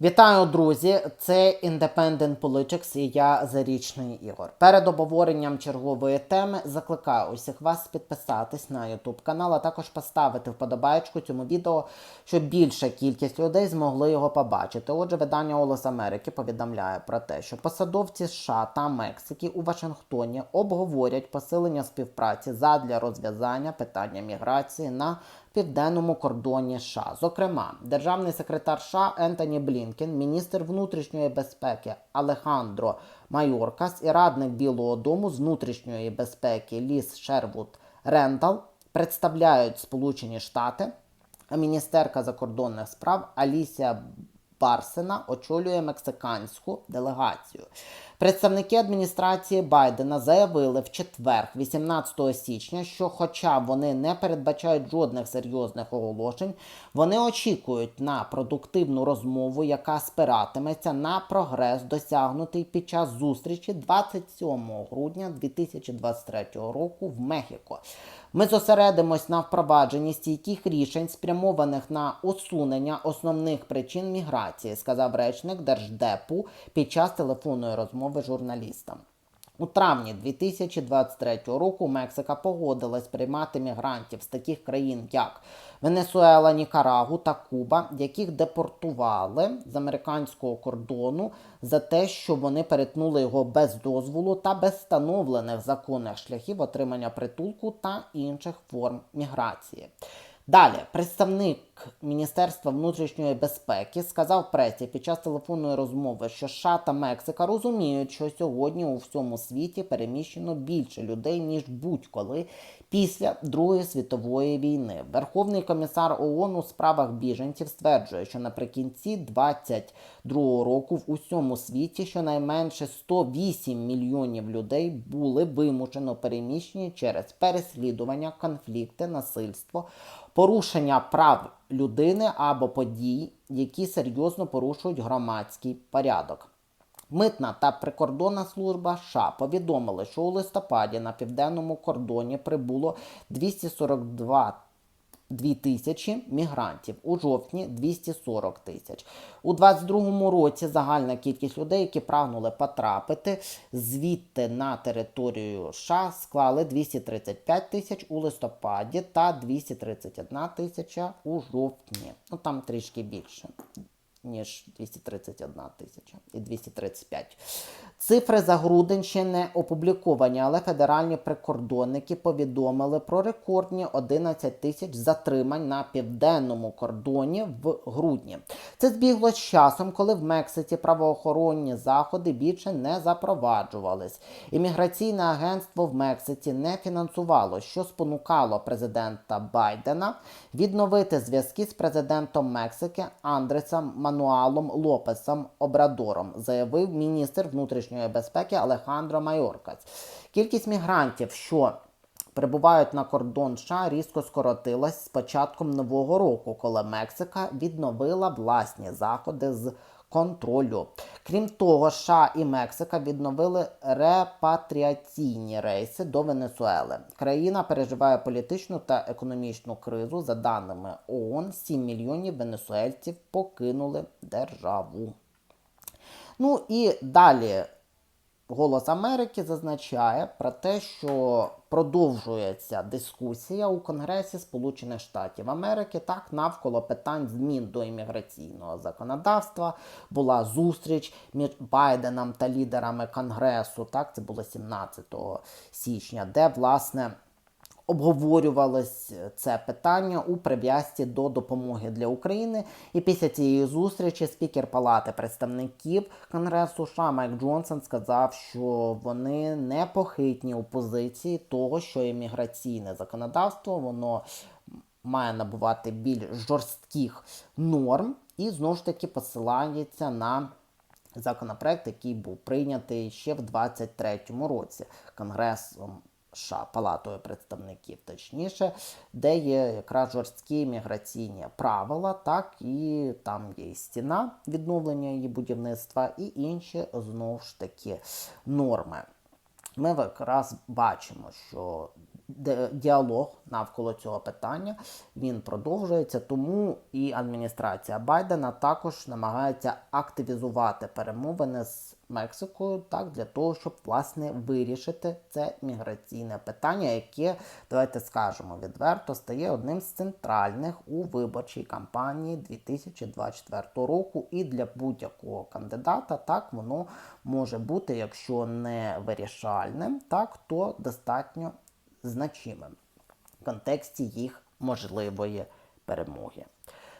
Вітаю, друзі! Це Independent Politics і я Зарічний Ігор. Перед обговоренням чергової теми закликаю усіх вас підписатись на YouTube канал, а також поставити вподобайку цьому відео, щоб більша кількість людей змогли його побачити. Отже, видання Голос Америки повідомляє про те, що посадовці США та Мексики у Вашингтоні обговорять посилення співпраці задля розв'язання питання міграції на південному кордоні США. Зокрема, державний секретар США Ентоні Блінкен, міністр внутрішньої безпеки Алехандро Майоркас і радник Білого Дому з внутрішньої безпеки Ліс Шервуд Рендал представляють Сполучені Штати, а міністерка закордонних справ Алісія Барсена очолює мексиканську делегацію. Представники адміністрації Байдена заявили в четвер, 18 січня, що, хоча вони не передбачають жодних серйозних оголошень, вони очікують на продуктивну розмову, яка спиратиметься на прогрес, досягнутий під час зустрічі 27 грудня 2023 року в Мехіко. Ми зосередимось на впровадженні стійких рішень, спрямованих на усунення основних причин міграції, сказав речник Держдепу під час телефонної розмови журналістам. У травні 2023 року Мексика погодилась приймати мігрантів з таких країн, як Венесуела, Нікарагу та Куба, яких депортували з американського кордону за те, що вони перетнули його без дозволу та без встановлених законних шляхів отримання притулку та інших форм міграції. Далі, представник Міністерства внутрішньої безпеки сказав пресі під час телефонної розмови, що США та Мексика розуміють, що сьогодні у всьому світі переміщено більше людей ніж будь-коли після Другої світової війни. Верховний комісар ООН у справах біженців стверджує, що наприкінці 2022 року в усьому світі щонайменше 108 мільйонів людей були вимушено переміщені через переслідування, конфлікти, насильство, порушення прав людини або подій, які серйозно порушують громадський порядок. Митна та прикордонна служба США повідомили, що у листопаді на південному кордоні прибуло 242 2 тисячі мігрантів, у жовтні 240 тисяч. У 2022 році загальна кількість людей, які прагнули потрапити звідти на територію США, склали 235 тисяч у листопаді та 231 тисяча у жовтні. Ну там трішки більше ніж 231 тисяча і 235. Цифри за грудень ще не опубліковані, але федеральні прикордонники повідомили про рекордні 11 тисяч затримань на південному кордоні в грудні. Це збігло з часом, коли в Мексиці правоохоронні заходи більше не запроваджувались. Імміграційне агентство в Мексиці не фінансувало, що спонукало президента Байдена відновити зв'язки з президентом Мексики Андресом Мануалом Лопесом Обрадором, заявив міністр внутрішньої безпеки Алехандро Майоркас. Кількість мігрантів, що прибувають на кордон США, різко скоротилась з початком нового року, коли Мексика відновила власні заходи з контролю. Крім того, США і Мексика відновили репатріаційні рейси до Венесуели. Країна переживає політичну та економічну кризу. За даними ООН, 7 мільйонів венесуельців покинули державу. Ну і далі Голос Америки зазначає про те, що продовжується дискусія у Конгресі Сполучених Штатів Америки так навколо питань змін до імміграційного законодавства. Була зустріч між Байденом та лідерами Конгресу. Так, це було 17 січня, де власне. Обговорювалось це питання у прив'язці до допомоги для України. І після цієї зустрічі спікер Палати представників Конгресу США Майк Джонсон сказав, що вони непохитні у позиції того, що імміграційне законодавство воно має набувати більш жорстких норм, і знову ж таки посилається на. Законопроект, який був прийнятий ще в 2023 році Конгресом США, Палатою представників, точніше, де є якраз жорсткі міграційні правила, так і там є і стіна відновлення її будівництва, і інші знову ж таки норми. Ми якраз бачимо, що діалог навколо цього питання він продовжується. Тому і адміністрація Байдена також намагається активізувати перемовини з Мексикою, так для того, щоб власне вирішити це міграційне питання, яке давайте скажемо відверто стає одним з центральних у виборчій кампанії 2024 року. І для будь-якого кандидата так воно може бути, якщо не вирішальним, так то достатньо значимим в контексті їх можливої перемоги.